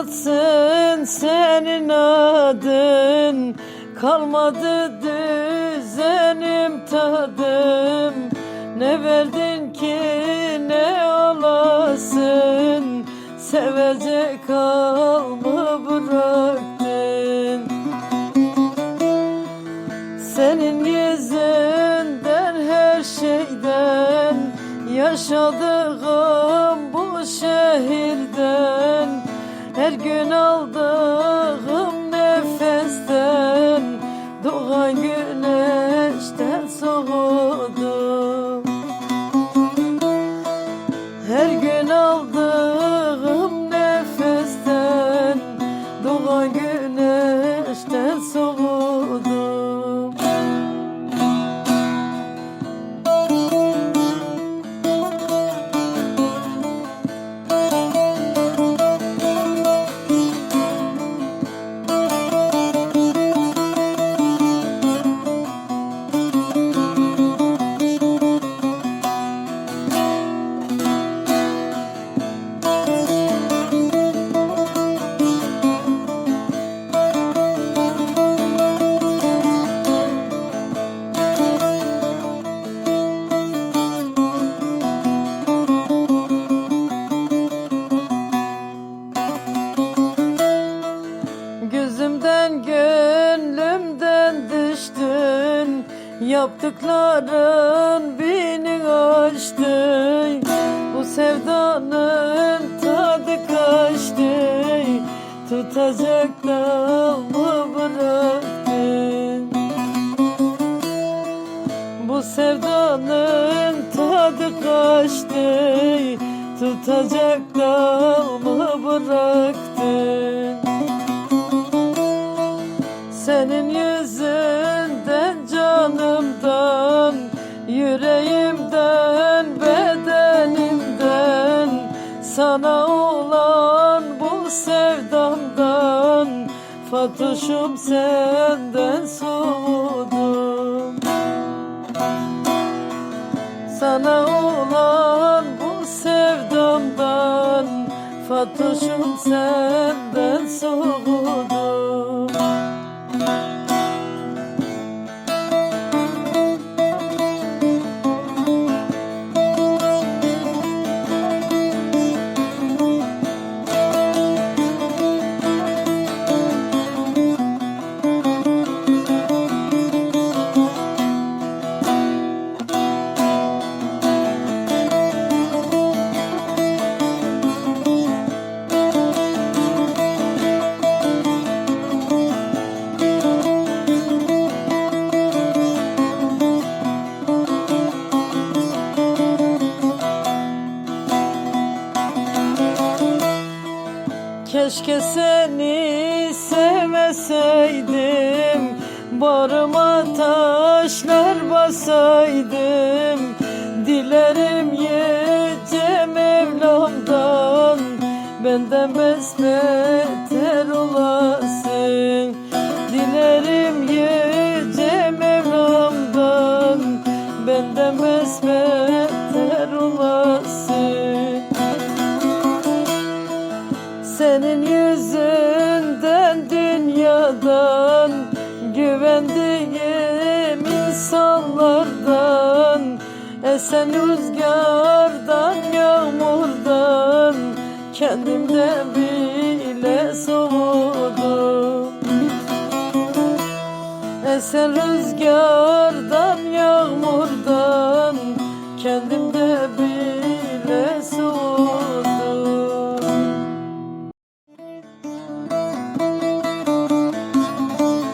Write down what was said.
anılsın senin adın Kalmadı düzenim tadım. Ne verdin ki ne alasın Sevecek alma bıraktın. Senin yüzünden her şeyden Yaşadığım bu şehirden her gün aldığım Yaptıkların beni aştı Bu sevdanın tadı kaçtı. Tutacak da mı bıraktın Bu sevdanın tadı kaçtı. Tutacak da mı bıraktın senin yüzünden Sana olan bu sevdamdan Fatoşum senden soğudum. Sana olan bu sevdamdan Fatoşum senden soğudum Keşke seni sevmeseydim. Barıma taşlar basaydım. Dilerim yüce Mevlam'dan. Benden besbeter olasın senin yüzünden dünyadan Güvendiğim insanlardan Esen rüzgardan, yağmurdan Kendimden bile soğudum. Esen rüzgardan, yağmurdan Kendim